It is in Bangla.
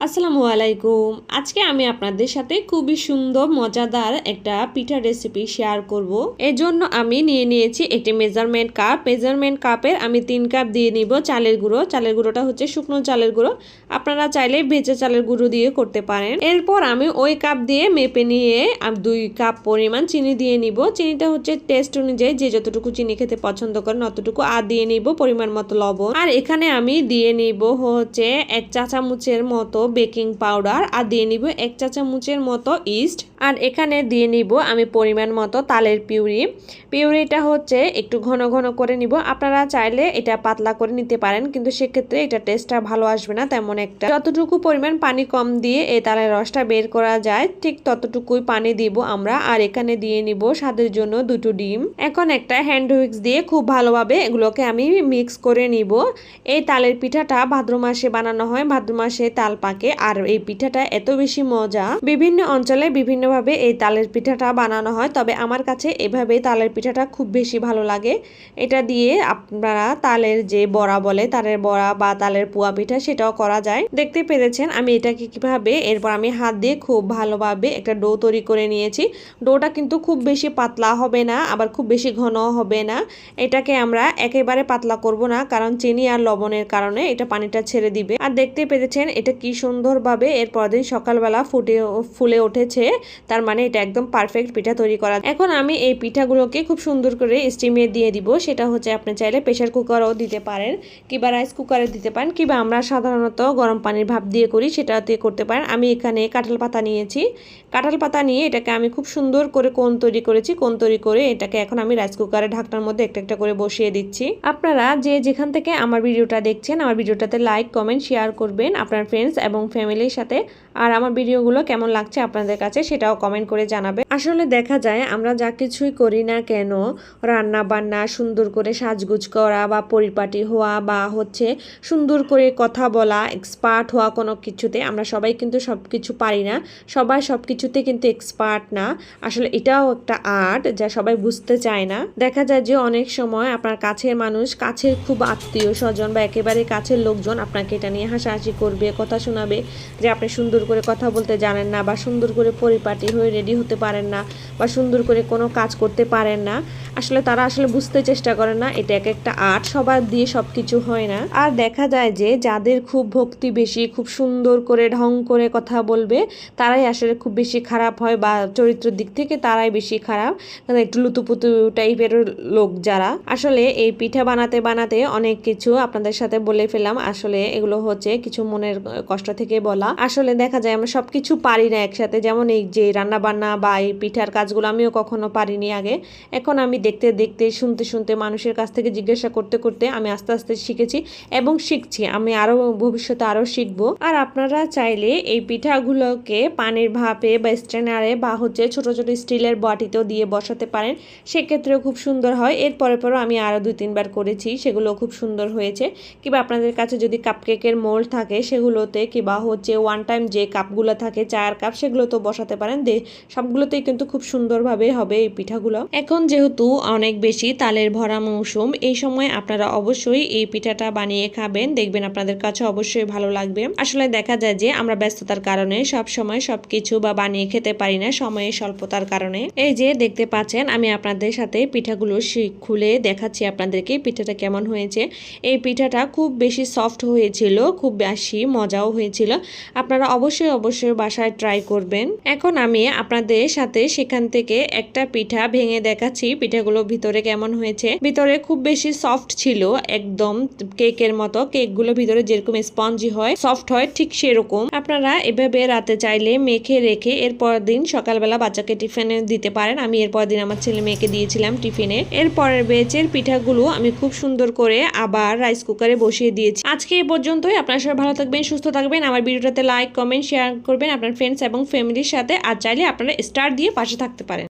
আসসালামু আলাইকুম। আজকে আমি আপনাদের সাথে খুবই সুন্দর, মজাদার একটা পিঠা রেসিপি শেয়ার করব। এর জন্য আমি নিয়ে নিয়েছি একটি মেজারমেন্ট কাপ মেজারমেন্ট কাপের আমি তিন কাপ দিয়ে নিব চালের গুঁড়ো। চালের গুঁড়োটা হচ্ছে শুকনো চালের গুঁড়ো। আপনারা চাইলে ভেজে চালের গুঁড়ো দিয়ে করতে পারেন। এরপর আমি ওই কাপ দিয়ে মেপে নিয়ে দুই কাপ পরিমাণ চিনি দিয়ে নিব। চিনিটা হচ্ছে টেস্ট অনুযায়ী যে যতটুকু চিনি খেতে পছন্দ করেন অতটুকু আর দিয়ে নিব পরিমাণ মতো লবণ। আর এখানে আমি দিয়ে নিব হচ্ছে এক চা চামচের মতো বেকিং পাউডার আর দিয়ে নিব এক চা চামচের মতো ইস্ট। আর এখানে দিয়ে নিব আমি পরিমাণ মতো তালের পিউরি। পিউরিটা হচ্ছে একটু ঘন ঘন করে নিব। আপনারা চাইলে এটা পাতলা করে নিতে পারেন, কিন্তু সেক্ষেত্রে এটা টেস্টটা ভালো আসবে না তেমন একটা। যতটুকু পরিমাণ পানি কম দিয়ে এই তালের রসটা বের করা যায়, ঠিক ততটুকুই পানি দিব আমরা। আর এখানে দিয়ে নিব স্বাদের জন্য দুটো ডিম। এখন একটা হ্যান্ড হুইক্স দিয়ে খুব ভালোভাবে এগুলোকে আমি মিক্স করে নিব। এই তালের পিঠাটা ভাদ্র মাসে বানানো হয়। ভাদ্র মাসে তাল পাকে। আর এই পিঠাটা এত বেশি মজা। বিভিন্ন অঞ্চলে বিভিন্নভাবে এই তালের পিঠাটা বানানো হয়। তবে আমার কাছে এভাবে তালের পিঠাটা খুব বেশি ভালো লাগে। এটা দিয়ে আপনারা তালের যে বড়া বলে, তালের বড়া বা তালের পুয়া পিঠা সেটাও করা যায়। দেখতে পেরেছেন আমি এটাকে কীভাবে। এরপর আমি হাত দিয়ে খুব ভালোভাবে একটা ডো তৈরি করে নিয়েছি। ডোটা কিন্তু খুব বেশি পাতলা হবে না, আবার খুব বেশি ঘন হবে না। এটাকে আমরা একেবারে পাতলা করব না, কারণ চিনি আর লবণের কারণে এটা পানিটা ছেড়ে দিবে। আর দেখতে পেরেছেন এটা কি সুন্দরভাবে এর পরদিন সকালবেলা ফুটে ফুলে উঠেছে। তার মানে এটা একদম পারফেক্ট পিঠা তৈরি করা। এখন আমি এই পিঠাগুলোকে খুব সুন্দর করে স্টিমে দিয়ে দিব। সেটা হচ্ছে আপনি চাইলে প্রেশার কুকারও দিতে পারেন কিংবা রাইস কুকারে দিতে পারেন কিংবা আমরা সাধারণত গরম পানির ভাপ দিয়ে করি, সেটাতে করতে পারেন। আমি এখানে কাঁঠাল পাতা নিয়েছি। কাঁঠাল পাতা নিয়ে এটাকে আমি খুব সুন্দর করে কোন তৈরি করেছি, কোন তৈরি করে এটাকে এখন আমি রাইস কুকারে ঢাকনার মধ্যে একটা একটা করে বসিয়ে দিচ্ছি। আপনারা যে যেখান থেকে আমার ভিডিওটা দেখছেন, আমার ভিডিওটাতে লাইক কমেন্ট শেয়ার করবেন। আপনার ফ্রেন্ডস এবং ফ্যামিলির সাথে। আর আমার ভিডিওগুলো কেমন লাগছে আপনাদের কাছে সেটাও কমেন্ট করে জানাবে। আসলে দেখা যায় আমরা যা কিছুই করি না কেন রান্না বান্না সুন্দর করে সাজগুজ করা বা পরিপাটি হওয়া বা হচ্ছে সুন্দর করে কথা বলা এক্সপার্ট হওয়া কোনো কিছুতে আমরা সবাই কিন্তু সব কিছু পারি না। সবাই সব কিছুতে কিন্তু এক্সপার্ট না। আসলে এটাও একটা আর্ট যা সবাই বুঝতে চায় না। দেখা যায় যে অনেক সময় আপনার কাছের মানুষ, কাছের খুব আত্মীয় স্বজন বা একেবারে কাছের লোকজন আপনাকে এটা নিয়ে হাসাহাসি করবে, কথা শোনাবে যে আপনি সুন্দর করে কথা বলতে জানেন না বা সুন্দর করে পরিপাটি হয়ে রেডি হতে পারেন না বা সুন্দর করে কোনো কাজ করতে পারেন না, আসলে তারা আসলে বুঝতে চেষ্টা করে না, এটা এক একটা আর্ট, সবার দিয়ে সব কিছু হয় না। আর দেখা যায় যে যাদের খুব ভক্তি বেশি, খুব সুন্দর করে ঢং করে কথা বলবে, তারাই আসলে খুব বেশি খারাপ হয় বা চরিত্রের দিক থেকে তারাই বেশি খারাপ। কারণ একটু লুতুপুতু টাইপের লোক যারা। আসলে এই পিঠা বানাতে বানাতে অনেক কিছু আপনাদের সাথে বলে ফেলাম আসলে এগুলো হচ্ছে কিছু মনের কষ্ট থেকে বলা। আসলে দেখা যায় আমরা সব কিছু পারি না একসাথে। যেমন এই যে রান্না বান্না বা এই পিঠার কাজগুলো আমিও কখনো পারিনি আগে। এখন আমি দেখতে দেখতে, শুনতে শুনতে মানুষের কাছ থেকে জিজ্ঞাসা করতে করতে আমি আস্তে আস্তে শিখেছি এবং শিখছি। আমি আরও ভবিষ্যতে আরও শিখব। আর আপনারা চাইলে এই পিঠাগুলোকে পানির ভাপে বা স্ট্রেনারে বা হচ্ছে ছোট ছোট স্টিলের বাটিতেও দিয়ে বসাতে পারেন। সেক্ষেত্রেও খুব সুন্দর হয়। এর এরপরে পরও আমি আরও দুই, তিনবার করেছি। সেগুলো খুব সুন্দর হয়েছে। কিংবা আপনাদের কাছে যদি কাপকেকের মোল্ড থাকে, সেগুলোতে কিংবা হচ্ছে ওয়ান টাইম যে কাপগুলো থাকে, চায়ের কাপ সেগুলো তো বসাতে পারেন। দে, সবগুলোতেই কিন্তু খুব সুন্দরভাবে হবে এই পিঠাগুলো। এখন যেহেতু অনেক বেশি তালের ভরা মৌসুম, এই সময় আপনারা অবশ্যই এই পিঠাটা বানিয়ে খাবেন। দেখবেন আপনাদের কাছে অবশ্যই ভালো লাগবে। আসলে দেখা যায় যে আমরা ব্যস্ততার কারণে সব সময় সবকিছু বা বানিয়ে খেতে পারি না, সময়ের স্বল্পতার কারণে। এই যে দেখতে পাচ্ছেন, আমি আপনাদের সাথে পিঠাগুলো খুলে দেখাচ্ছি আপনাদেরকে পিঠাটা কেমন হয়েছে। এই পিঠাটা খুব বেশি সফট হয়েছিল, খুব বেশি মজাও হয়েছিল। আপনারা অবশ্যই অবশ্যই বাসায় ট্রাই করবেন। এখন আমি আপনাদের সাথে সেখান থেকে একটা পিঠা ভেঙে দেখাচ্ছি, পিঠাগুলো ভিতরে কেমন হয়েছে। ভিতরে খুব বেশি সফট ছিল, একদম কেকের মতো। কেকগুলো ভিতরে যেরকম স্পঞ্জি হয় সফট হয়, ঠিক সেরকম। আপনারা এভাবে রাতে চাইলে মেখে রেখে এরপর দিন সকালবেলা বাচ্চাকে টিফিনে দিতে পারেন। আমি এরপর দিন আমার ছেলে মেয়েকে দিয়েছিলাম টিফিনে। এরপরের বেচের পিঠাগুলো আমি খুব সুন্দর করে আবার রাইস কুকারে বসিয়ে দিয়েছি। আজকে এই পর্যন্তই। আপনারা সবাই ভালো থাকবেন, সুস্থ থাকবেন। আমার ভিডিওটাতে লাইক কমেন্ট শেয়ার করবেন আপনার ফ্রেন্ডস এবং ফ্যামিলির সাথে। আর চাইলে আপনারা স্টার দিয়ে পাশে থাকতে পারেন।